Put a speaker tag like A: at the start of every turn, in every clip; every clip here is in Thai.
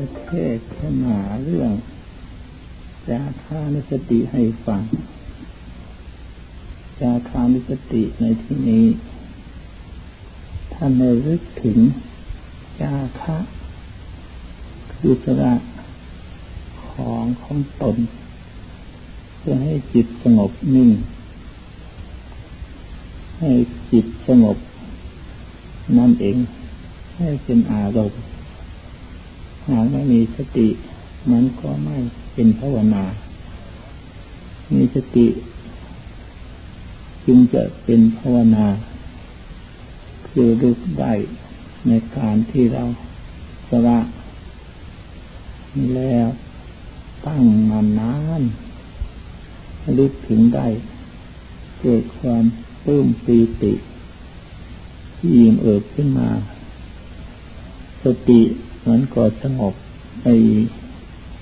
A: จะเทศนา เรื่องจาคานุสติให้ฟังจาคานุสติในที่นี้ท่านได้รึกถึงจาคะคือสระของของตน เพื่อให้จิตสงบนิ่ง ให้จิตสงบนั่นเอง ให้เป็นอารมณ์ หากไม่มีสติมันก็ไม่เป็นภาวนา มีสติ จึงจะเป็นภาวนา คือรึกได้ในการที่เราสละแล้วตั้งมานานลึกถึงได้เกิดความปลื้มปีติยิ่มเอิบขึ้นมา สติ มันก็สงบไอ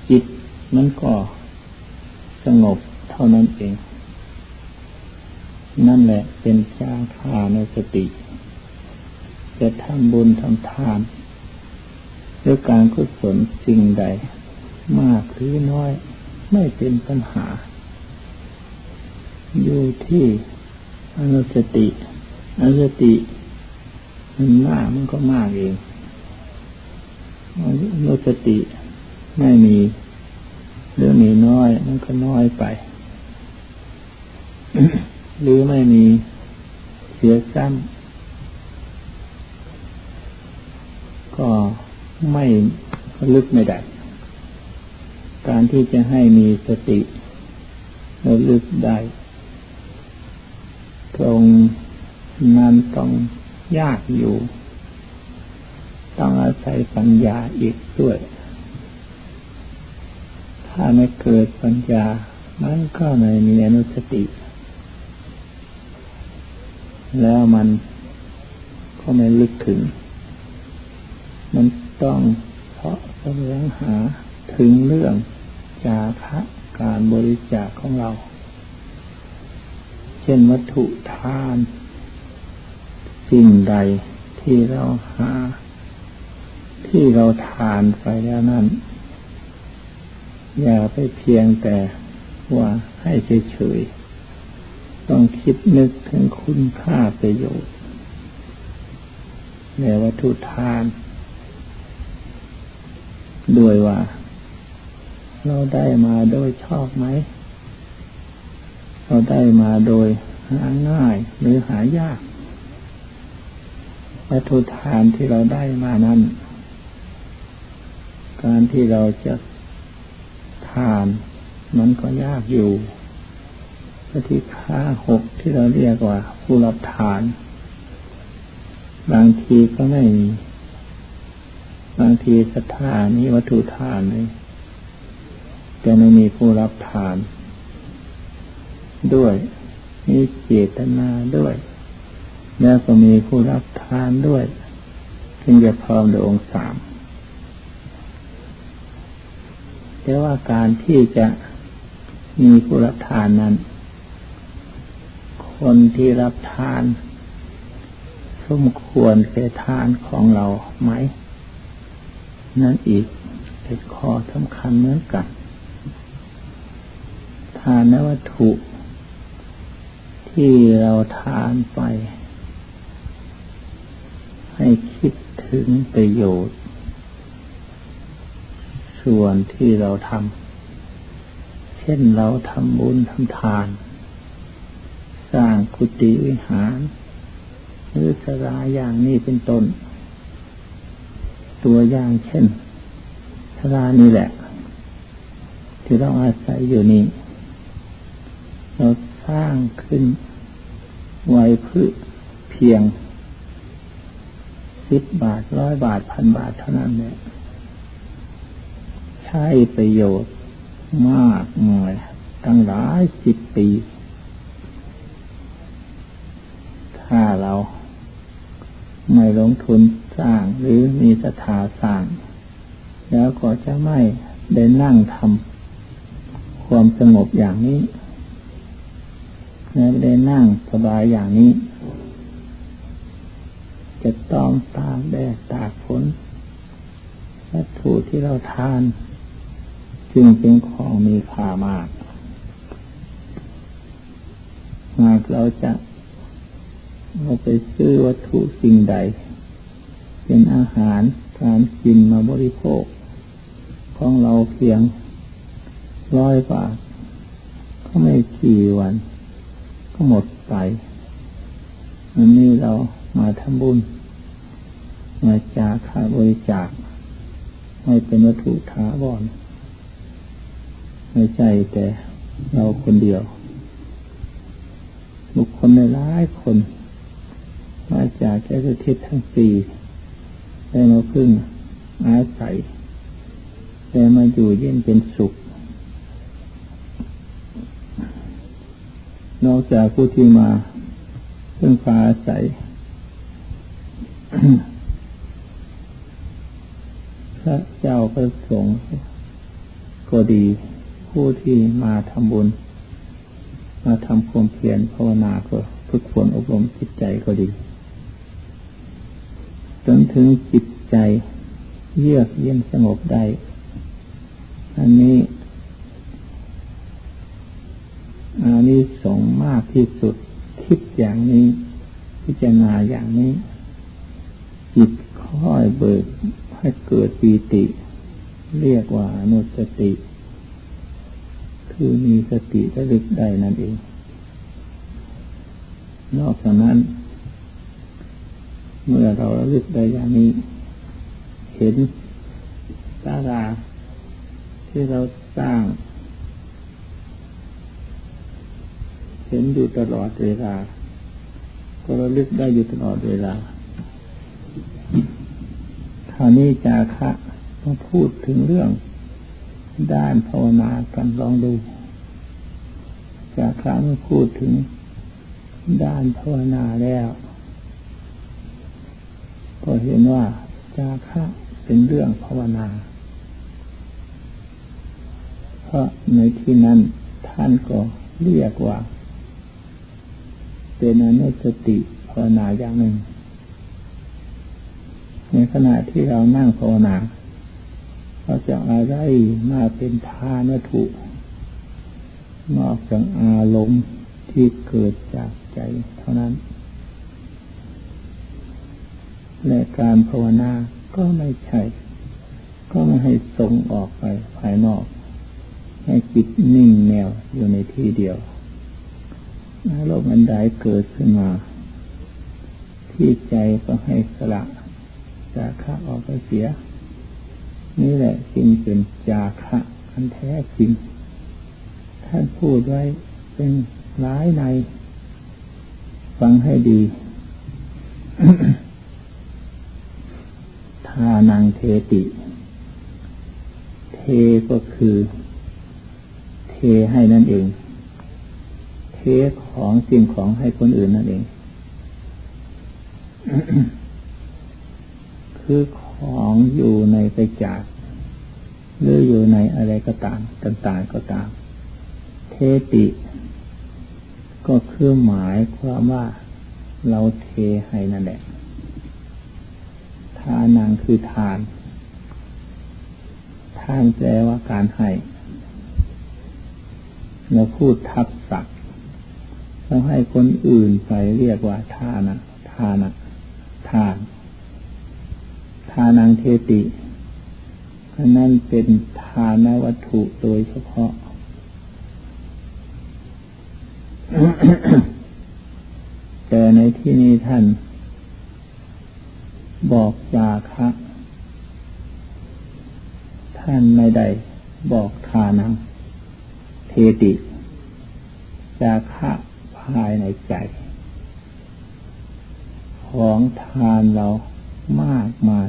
A: จิตมันก็สงบเท่านั้นเอง นั่นแหละเป็นชาคาในสติ จะทำบุญทำทานด้วยการกุศลสิ่งใด มากหรือน้อย ไม่เป็นปัญหา อยู่ที่อนุสติอนุสติมันมากมันก็มากเอง อนุสติไม่มีหรือมีน้อยมันก็น้อยไป หรือไม่มีเสียซ้ำก็ไม่ลึกไม่ได้การที่จะให้มีสติระลึกได้ ตรงนั้นต้องยากอยู่ ต้องอาศัยปัญญาอีกด้วย ถ้าไม่เกิดปัญญา มันก็ไม่มีอนุสติ แล้วมันก็ไม่ลึกถึง มันต้องเพาะแสวงหาถึงเรื่องจาคะการบริจาคของเรา เช่นวัตถุทาน สิ่งใดที่เราหา ที่เราทานไปแล้วนั้น อย่าไปเพียงแต่ว่าให้เฉยๆต้องคิดนึกถึงคุณค่าประโยชน์ในวัตถุทาน ด้วยว่า เราได้มาโดยชอบไหม เราได้มาโดยหาง่ายหรือหายาก วัตถุทานที่เราได้มานั้น การที่เราจะทานมันก็ยากอยู่ปฏิฆาหกที่เราเรียกว่า ผู้รับทาน บางทีก็ไม่มีบางทีศรัทธานี้วัตถุทานเลยจะไม่มีผู้รับทาน ด้วย มีเจตนาด้วย แล้วก็มีผู้รับทานด้วยจึงจะพร้อมโดยองค์สาม แต่ว่าการที่จะมีผู้รับทานนั้น คนที่รับทานสมควรแก่ทานของเราไหม นั่นอีกเป็นข้อสำคัญเหมือนกัน ทานวัตถุ ที่เราทานไป ให้คิดถึงประโยชน์ ส่วนที่เราทำ เช่นเราทำบุญทำทาน สร้างกุฏิวิหาร หรือสราอย่างนี้เป็นต้น ตัวอย่างเช่นสรานี่แหละ ที่เราอาศัยอยู่นี้ เราสร้างขึ้นไว้เพื่อเพียงสิบบาทร้อยบาทพันบาทเท่านั้นเนี่ย ใช้ประโยชน์มากมายตั้งหลายสิบปี ถ้าเราไม่ลงทุนสร้างหรือมีศรัทธาสร้าง แล้วก็จะไม่ได้นั่งทำความสงบอย่างนี้และได้นั่งสบายอย่างนี้ จะต้องตากแดดตากฝนวัตถุที่เราทาน จึงเป็นของมีค่ามาก หากเราจะเราไปซื้อวัตถุสิ่งใด เป็นอาหารการกินมาบริโภค ของเราเพียงร้อยบาทก็ไม่กี่วัน ก็หมดไปอันนี้เรามาทำบุญ มาจากค่าบริจาคไม่เป็นวัตถุถาวร ไม่ใช่แต่เราคนเดียว บุคคลในหลายคน มาจากแก่ประเทศทั้งสี่ได้มาพึ่งอาศัยได้มาอยู่เย็นเป็นสุข นอกจากผู้ที่มาพึ่งพาอาศัยพระเจ้าพระสงฆ์ก็ดี ผู้ที่มาทำบุญ มาทำความเพียรภาวนาก็ฝึกฝนอบรมจิตใจก็ดี จนถึงจิตใจเยือกเย็นสงบได้ อันนี้อานิสงส์มากที่สุดคิดอย่างนี้ พิจารณาอย่างนี้ จิตค่อยเบิกให้เกิดปีติ เรียกว่าอนุสติ คือมีสติระลึกได้นั่นเอง นอกจากนั้น เมื่อเราระลึกได้อย่างนี้ เห็นตาราที่เราสร้าง เห็นอยู่ตลอดเวลา ก็ระลึกได้อยู่ตลอดเวลาคราวนี้จาคะต้องพูดถึงเรื่อง ด้านภาวนากันลองดูจากคะเมื่อพูดถึงด้านภาวนาแล้ว ก็เห็นว่าจาคะเป็นเรื่องภาวนา เพราะในที่นั้นท่านก็เรียกว่า เป็นอนุสติภาวนาอย่างหนึ่ง ในขณะที่เรานั่งภาวนา เราจะอะไรมาเป็นทานวัตถุ นอกจากอารมณ์ที่เกิดจากใจเท่านั้น และการภาวนาก็ไม่ใช่ ก็ไม่ให้ส่งออกไปภายนอก ให้จิตนิ่งแนวอยู่ในที่เดียวอารมณ์อันใดเกิดขึ้นมา ที่ใจก็ให้สละจาคะออกไปเสีย นี่แหละจึงเป็นจาคะอันแท้จริง ท่านพูดไว้เป็นหลายใน ฟังให้ดี ทานังเทติ เทก็คือ เทให้นั่นเอง เทของสิ่งของให้คนอื่นนั่นเอง คือข ของอยู่ในไปจากหรืออยู่ในอะไรก็ตามต่างๆก็ตาม เทติ ก็คือหมายความว่าเราเทให้นั่นแหละทานังคือทาน ทานแปลว่าการให้เราพูดทับศักดิ์เราให้คนอื่นไปเรียกว่าทานะทานะทานทานังเทตินั่นเป็นทานวัตถุโดยเฉพาะ แต่ในที่นี้ท่าน บอกจาคะท่านไม่ได้บอกทานังเทติจาคะภายในใจ ของทานเรามากมาย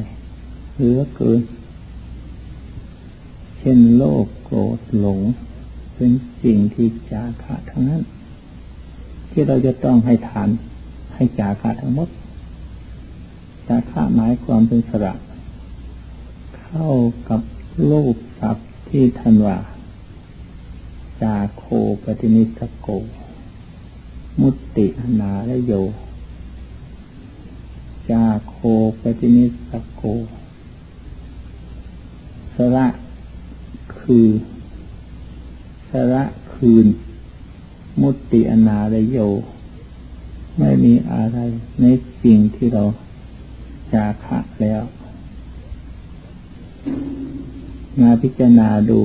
A: เหลือเกิน เช่นโลภโกรธหลง เป็นสิ่งที่จาคะทั้งนั้น ที่เราจะต้องให้ทานให้จาคะทั้งหมด จาคะหมายความเป็นสระเข้ากับโลภทรัพย์ที่ท่านว่าจาโคปฏินิสโก มุตตินาและโย จาโคปฏินิสโก ละคือสละคืน มุตติอนาลโย ไม่มีอะไรในสิ่งที่เราจาคะแล้ว มาพิจารณาดู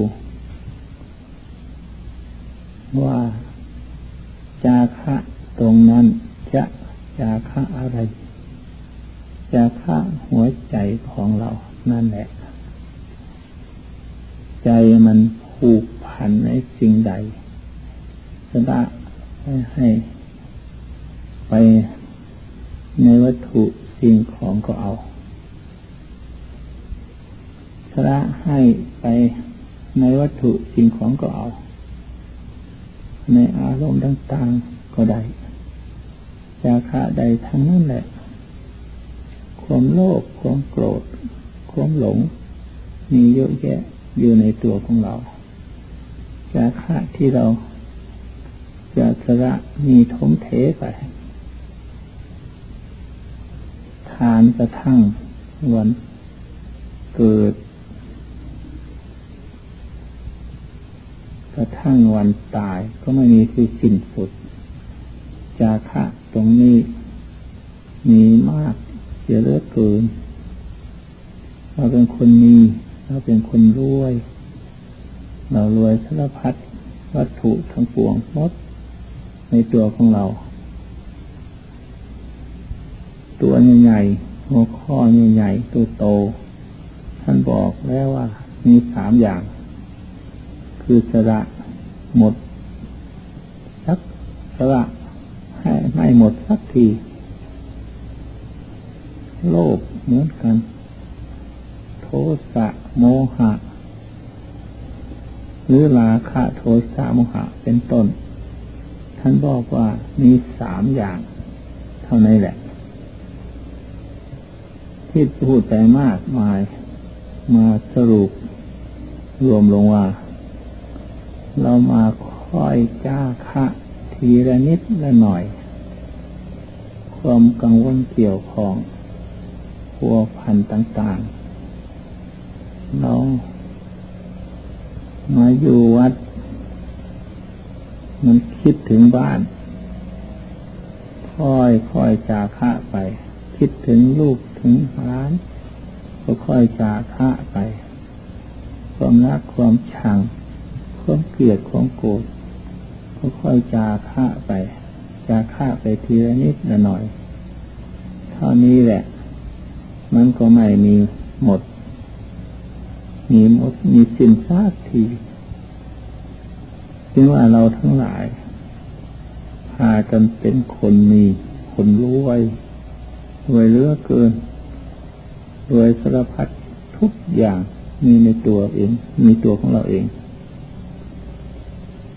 A: ว่า จาคะตรงนั้นจะจาคะอะไร จาคะหัวใจของเรานั่นแหละ ใจมันผูกพันในสิ่งใดสละให้ไปในวัตถุสิ่งของก็เอาสละให้ไปในวัตถุสิ่งของก็เอา ในอารมณ์ต่างๆก็ได้จาคะใดทั้งนั้นแหละ ความโลภความโกรธ ความหลง มีเยอะแยะ อยู่ในตัวของเราจาคะที่เราจะสละมีทมเทไป ทานกระทั่งวันเกิด กระทั่งวันตายก็ไม่มีที่สิ้นสุด จาคะตรงนี้มีมากเสียเหลือเกินเราเป็นคนมี เราเป็นคนรวย เรารวยสารพัดวัตถุทั้งปวงหมดในตัวของเรา ตัวใหญ่ๆหัวข้อใหญ่ๆตัวโต ท่านบอกแล้วว่า มีสามอย่าง คือสระหมดสักสระให้ไม่หมดสักที โลภเหมือนกัน สะโมหะ หรือราคะโทสะโมหะเป็นต้น ท่านบอกว่ามีสามอย่าง เท่านั้นแหละ ที่พูดไปมากมายมาสรุป รวมลงว่า เรามาค่อยจ้าคะทีละนิดละหน่อย ความกังวลเกี่ยวของพัวพันต่างๆ เรา มาอยู่วัด มันคิดถึงบ้าน ค่อยค่อยจาคะไป คิดถึงลูกถึงร้าน ก็ค่อยจาคะไป ความรักความชัง ความเกลียดความโกรธก็ค่อยจาคะไป จาคะไปทีละนิดละหน่อย เท่านี้แหละ มันก็ไม่มีหมด มีหมดมีสิ้นซากทีจึงว่าเราทั้งหลาย พากันเป็นคนมีคนรวยรวยเหลือเกินรวยสารพัดทุกอย่างมีในตัวเอง มีตัวของเราเอง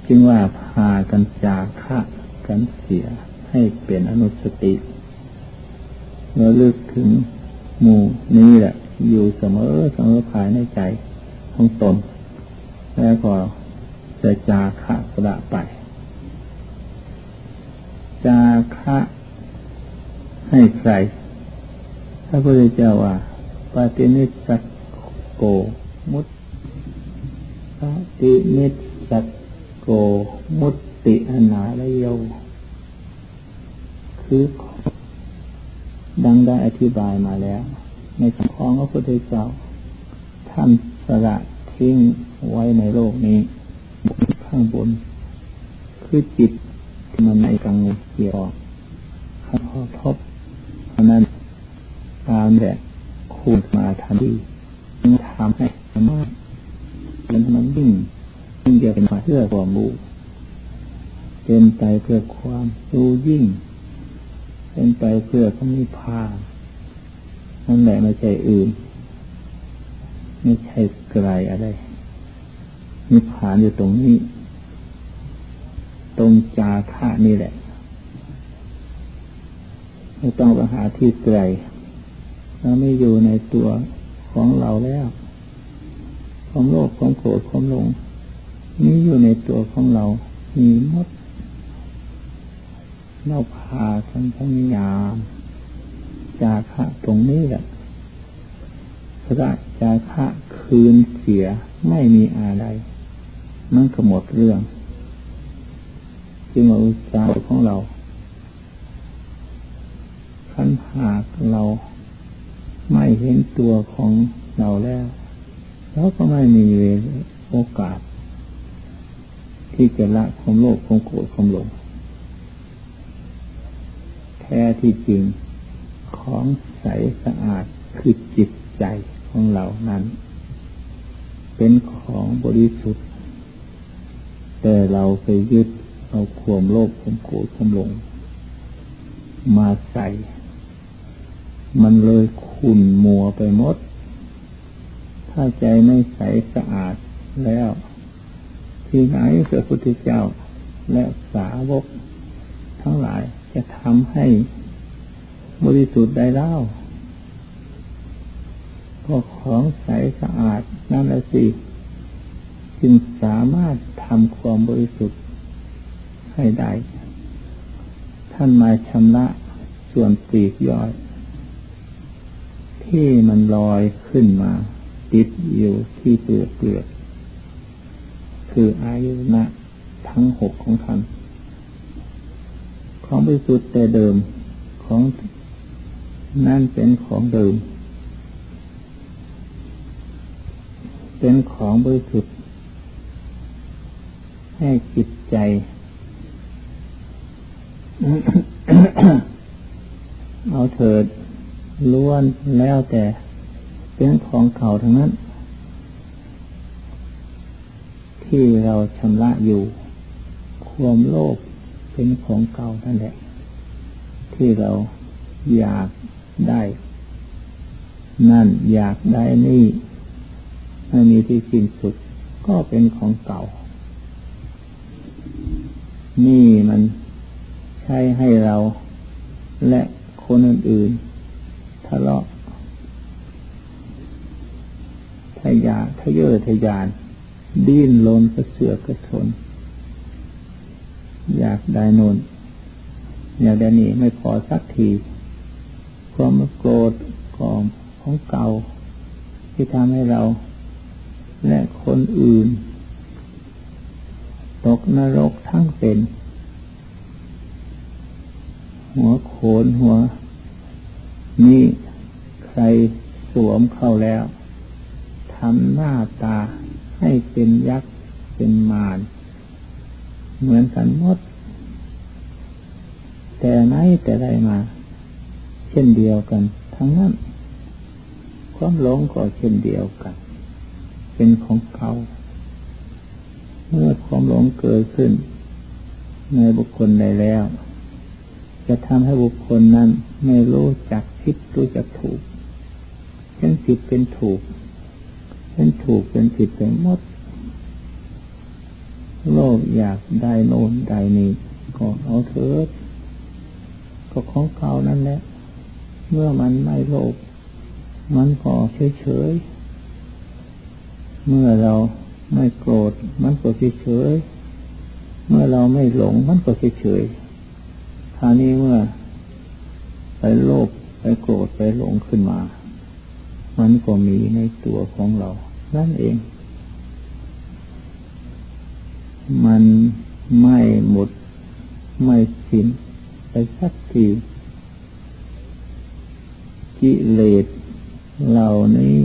A: จึงว่าพากันจาคะกันเสียให้เป็นอนุสติระลึกถึงหมู่นี้แหละ อยู่เสมอเสมอภายในใจของตน แล้วก็จะจาคะสละไป จาคะให้ใครพระพุทธเจ้าว่าปฏินิสสโกมุตปฏินิสสโกมุตติอนาลโยคือดังได้อธิบายมาแล้ว ในคำของพระพุทธเจ้า ท่านสละทิ้งไว้ในโลกนี้ข้างบน คือจิตที่มันในกังเกี่ยวข้าพอทบเพราะนั้นตามแหละคูณมาทันทีทำให้สามารถเป็นมันยิ่งยิ่งเดียวเป็นมาเพื่อความรู้เป็นไปเพื่อความรู้ยิ่ง เป็นไปเพื่อพระนิพพาน นั่นแหละไม่ใช่อื่น ไม่ใช่ไกลอะไรนิพพานอยู่ตรงนี้ ตรงจาคะนี่แหละ ไม่ต้องไปหาที่ไกลเราไม่อยู่ในตัวของเราแล้วความโลภความโกรธความหลงมีอยู่ในตัวของเรา มีหมดเราพาทั้งพยายาม จาคะตรงนี้แหละพระจาคะคืนเสียไม่มีอะไร มันก็หมดเรื่องจึงว่าอุตสาหของเราขันหากเราไม่เห็นตัวของเราแล้วเราก็ไม่มีโอกาส ที่จะละความโลภความโกรธความหลงแท้ที่จริง ของใสสะอาดคือจิตใจของเรานั้น เป็นของบริสุทธิ์ แต่เราไปยึดเอาความโลภความโกรธความหลง มาใส่ มันเลยขุ่นมัวไปหมด ถ้าใจไม่ใสสะอาดแล้ว ที่ไหนพระพุทธเจ้าและสาวก ทั้งหลายจะทำให้ บริสุทธิ์ได้เล่าก็ของใสสะอาดนั่นแหละสิ จึงสามารถทำความบริสุทธิ์ให้ได้ ท่านมาชำระส่วนปีกย่อยที่มันลอยขึ้นมา ติดอยู่ที่เปลือกเปลือกคืออายุนะทั้งหกของท่านของบริสุทธิ์แต่เดิมของ นั่นเป็นของเดิม เป็นของบริสุทธิ์ ให้จิตใจ เอาเถิดล้วนแล้วแต่ เป็นของเก่าทั้งนั้น ที่เราชำระอยู่ ความโลภเป็นของเก่านั่นแหละ ที่เราอยาก ได้ นั่นอยากได้นี่ไม่มีที่สิ้นสุด ก็เป็นของเก่า นี่มันใช้ให้เราและคนอื่นๆทะเลาะทะยาทะเยอทะยาน ดิ้นรนกระเสือกกระสนอยากได้นนอยากได้นี่ไม่พอสักที ความโกรธของของเก่า ที่ทำให้เรา และคนอื่น ตกนรกทั้งเป็น หัวโขนหัว นี่ใครสวมเข้าแล้วทำหน้าตาให้เป็นยักษ์เป็นมารเหมือนกันหมด แต่ไหนแต่ใดมา เช่นเดียวกัน ทั้งนั้น ความหลงก็เช่นเดียวกัน เป็นของเก่าเมื่อความหลงเกิดขึ้น ในบุคคลใดแล้ว จะทำให้บุคคลนั้นไม่รู้จักผิดรู้จักถูกเป็นผิดเป็นถูก เป็นถูกเป็นผิดเป็นหมด โลกอยากได้โน่นได้นี่ก็เอาเถิดก็ของเก่านั่นแหละ เมื่อมันไม่โลภมันก็เฉยๆ เมื่อเราไม่โกรธมันก็เฉยๆ เมื่อเราไม่หลงมันก็เฉยๆคราวนี้เมื่อ ไปโลภไปโกรธไปหลงขึ้นมา มันก็มีในตัวของเรา นั่นเอง มันไม่หมด ไม่สิ้นไปสักที กิเลสเหล่านี้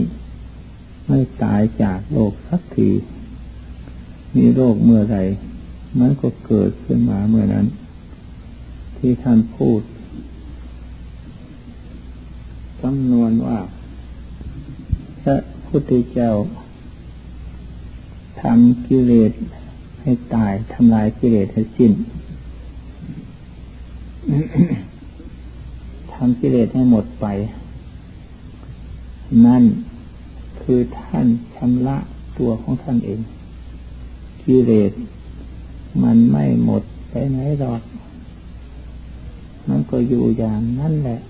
A: ไม่ตายจากโลกสักที มีโรคเมื่อไรมันก็เกิดขึ้นมาเมื่อนั้น ที่ท่านพูดจำนวนว่า พระพุทธเจ้าทำกิเลสให้ตายทำลายกิเลสให้สิ้นทำกิเลสให้หมดไป นั่นคือท่านชำระตัวของท่านเองกิเลสมันไม่หมดไปไหนหรอก มันก็อยู่อย่างนั้นแหละ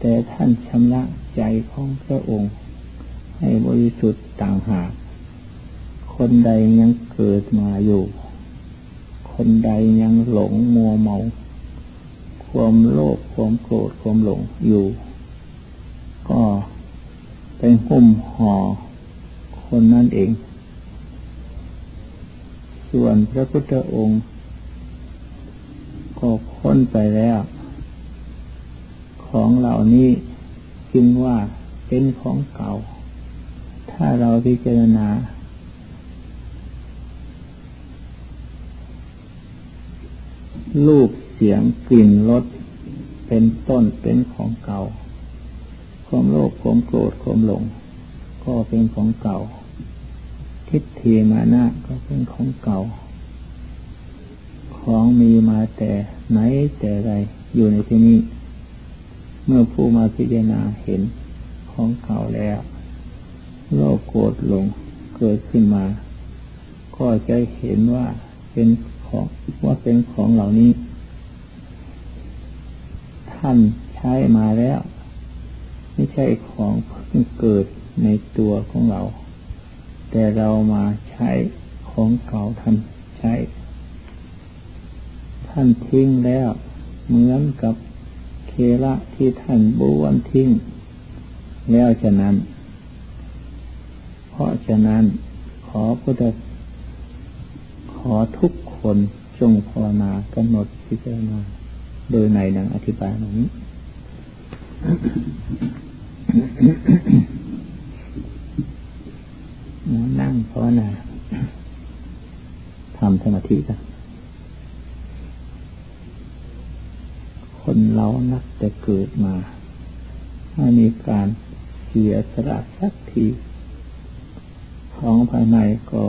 A: แต่ท่านชำระใจของพระองค์ ให้บริสุทธิ์ต่างหาก คนใดยังเกิดมาอยู่ คนใดยังหลงมัวเมา ความโลภความโกรธความหลงอยู่ ก็ไปหุ้มห่อคนนั่นเอง ส่วนพระพุทธองค์ ก็พ้นไปแล้ว ของเหล่านี้จึงว่าเป็นของเก่า ถ้าเราพิจารณา รูปเสียงกลิ่นรสเป็นต้นเป็นของเก่า ความโลภความโกรธความหลง ก็เป็นของเก่า ทิฏฐิมานะก็เป็นของเก่า ของมีมาแต่ไหนแต่ไรอยู่ในที่นี้ เมื่อผู้มาพิจารณาเห็นของเก่าแล้ว โลภโกรธหลงเกิดขึ้นมา ก็จะเห็นว่าเป็นของว่าเป็นของเหล่านี้ ท่านใช้มาแล้ว ไม่ใช่ของเพิ่งเกิดในตัวของเรา แต่เรามาใช้ของเก่าท่านใช้ ท่านทิ้งแล้ว เหมือนกับเคระที่ท่านบ้วนทิ้ง แล้วฉะนั้น เพราะฉะนั้นขอพุทธขอทุกคนจงภาวนากำหนดพิจารณาโดยในหนังอธิบายตรง นั่งภาวนาทำสมาธิกันคนเรานักแต่เกิดมาถ้ามีการเสียสละสักที ของภายในก็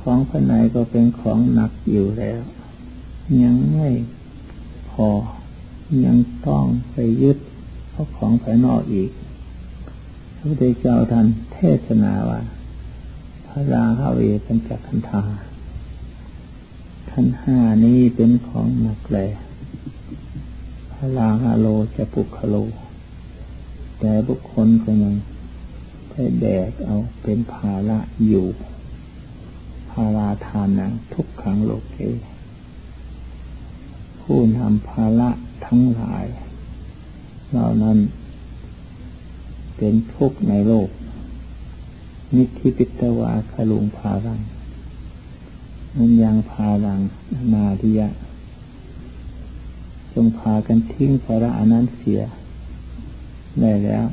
A: ของภายในก็เป็นของหนักอยู่แล้ว ยังไม่พอ ยังต้องไปยึดเพราของภายนอกอีก พระพุทธเจ้าท่านเทศนาว่าพระราหาเวเป็นจักขันธาขันห้านี้เป็นของหนักแหลพระราหาโลจะปุกขโล แต่บุคคลก็ยังไปแบกเอาเป็นภาระอยู่ภาราทานังทุกขังโลกเก ผู้นำภาระทั้งหลาย เหล่านั้น เป็นทุกข์ในโลก นิธิปิตวาคลุงพารังมันยังพารังนาทิยะ จงพากันทิ้งภาระอันนั้นเสีย ได้แล้ว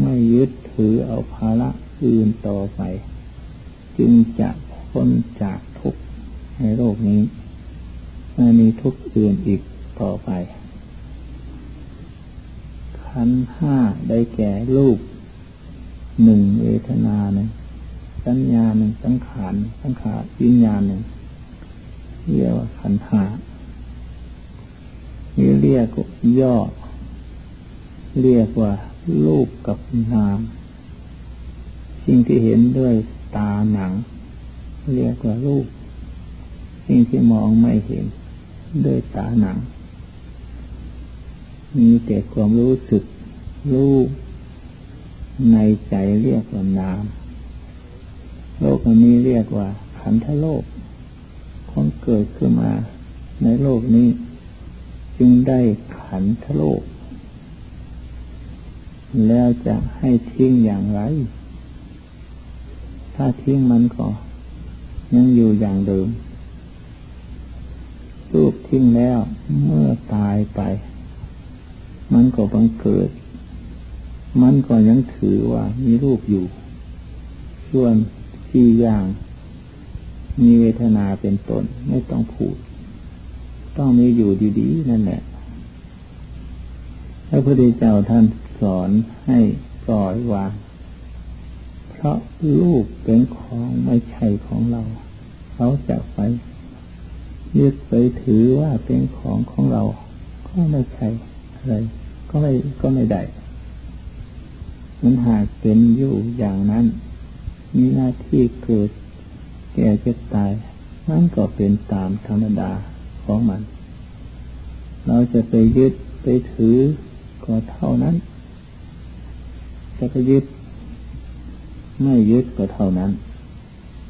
A: ไม่ยึดถือเอาภาระอื่นต่อไป จึงจะพ้นจากทุกข์ในโลกนี้ ไม่มีทุกข์อื่นอีกต่อไป ขันห้าได้แก่รูปหนึ่งเวทนาหนึ่งสัญญาหนึ่งสังขารสังขารวิญญาณหนึ่งเรียกว่าขันห้านี่เรียกย่อ เรียกว่ารูปกับนามสิ่งที่เห็นด้วยตาหนัง เรียกว่ารูป สิ่งที่มองไม่เห็น ด้วยตาหนัง มีแต่ความรู้สึก รู้ในใจเรียกว่านาม โลกอันนี้เรียกว่าขันธโลกของเกิดขึ้นมาในโลกนี้ จึงได้ขันธโลก แล้วจะให้ทิ้งอย่างไร ถ้าทิ้งมันก็ยังอยู่อย่างเดิม รูปทิ้งแล้ว เมื่อตายไป มันก็บังเกิด มันก็ยังถือว่ามีรูปอยู่ ส่วนที่อย่าง มีเวทนาเป็นตนไม่ต้องพูด ต้องมีอยู่ดีๆ นั่นแหละพระพุทธเจ้าท่านสอนให้ปล่อยวางเพราะรูปเป็นของไม่ใช่ของเรา เขาจะไป ยึดไปถือว่าเป็นของของเรา ก็ไม่ใช่อะไร ก็ไม่ก็ไม่ได้ มันหากเป็นอยู่อย่างนั้น มีหน้าที่เกิด แก่เจ็บตาย มันก็เป็นตามธรรมดาของมัน เราจะไปยึดไปถือก็เท่านั้น จะไปยึด ไม่ยึดก็เท่านั้น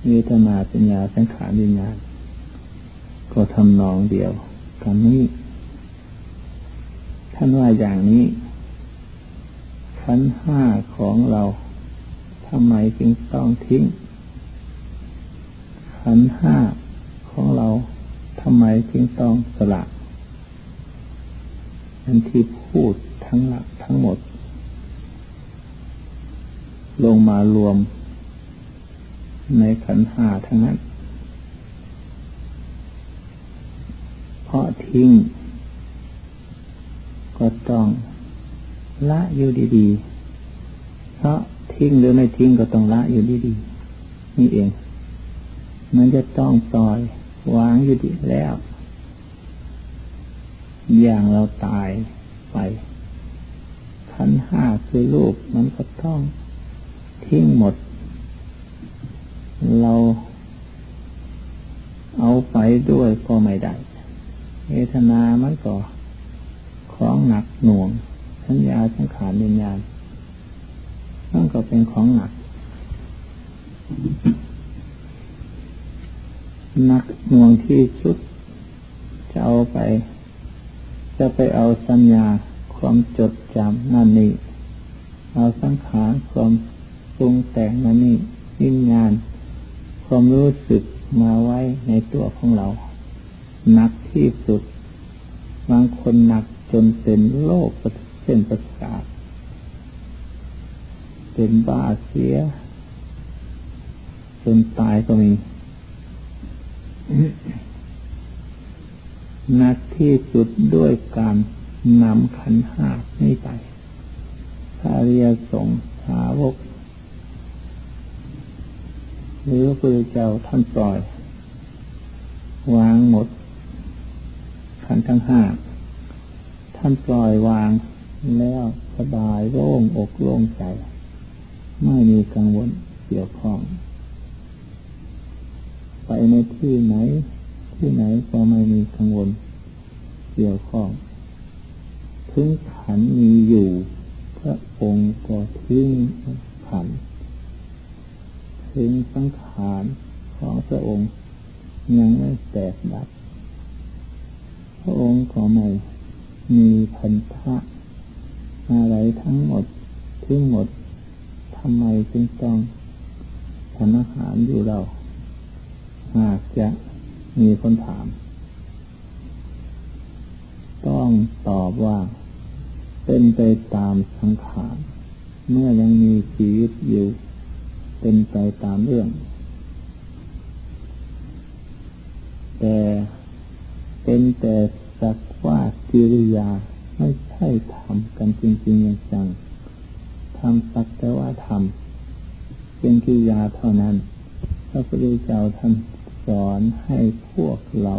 A: เวทนาปัญญาสังขารวิญญาณ ก็ทำนองเดียวกันนี้ ท่านว่าอย่างนี้ขันห้าของเราทำไมจึงต้องทิ้ง ขันห้าของเราทำไมจึงต้องสละอันที่พูดทั้งหลักทั้งหมด ลงมารวมในขันห้าทั้งนั้น เพราะทิ้ง ก็ต้องละอยู่ดีๆเพราะทิ้งหรือไม่ทิ้งก็ต้องละอยู่ดีๆนี่เอง มันจะต้องปล่อยวางอยู่ดีแล้ว อย่างเราตายไปขันห้าคือรูปมันก็ต้องทิ้งหมด เราเอาไปด้วยก็ไม่ได้ เวทนามันก็ของหนักหน่วง สัญญาสังขารวิญญาณนั่นก็เป็นของหนักหนักหน่วงที่สุดจะเอาไป จะไปเอาสัญญาความจดจำนั่นนี่เอาสังขารความปรุงแต่งนั่นนี่วิญญาณความรู้สึกมาไว้ในตัวของเรา หนักที่สุด บางคนหนักจนเป็นโรคเส้นประสาทเป็นบ้าเสียจนตายก็มีหนักที่สุดด้วยการนำขันหานี้ไปพระอริยสงฆ์สาวกหรือพระเจ้าท่านปล่อย วางหมด ขันทั้งห้าท่านปล่อยวางแล้วสบายโล่งอกโล่งใจ ไม่มีกังวลเกี่ยวข้อง ไปในที่ไหน ที่ไหนก็ไม่มีกังวลเกี่ยวข้องถึงขันมีอยู่พระองค์ก็ทิ้งขันถึงสังขารของพระองค์ยังไม่แตกดับ พระองค์ก็ไม่มีพันธะอะไรทั้งหมดทิ้งหมดทำไมจึงต้องฉันอาหารอยู่เรา หากจะมีคนถาม ต้องตอบว่าเป็นไปตามสังขารเมื่อยังมีชีวิตอยู่ เป็นไปตามเรื่อง แต่ เป็นแต่สักว่ากิริยาไม่ใช่ทำกันจริงๆอย่างจังทำสักแต่ว่าทำเป็นกิริยาเท่านั้น พระพุทธเจ้าท่านสอนให้พวกเรา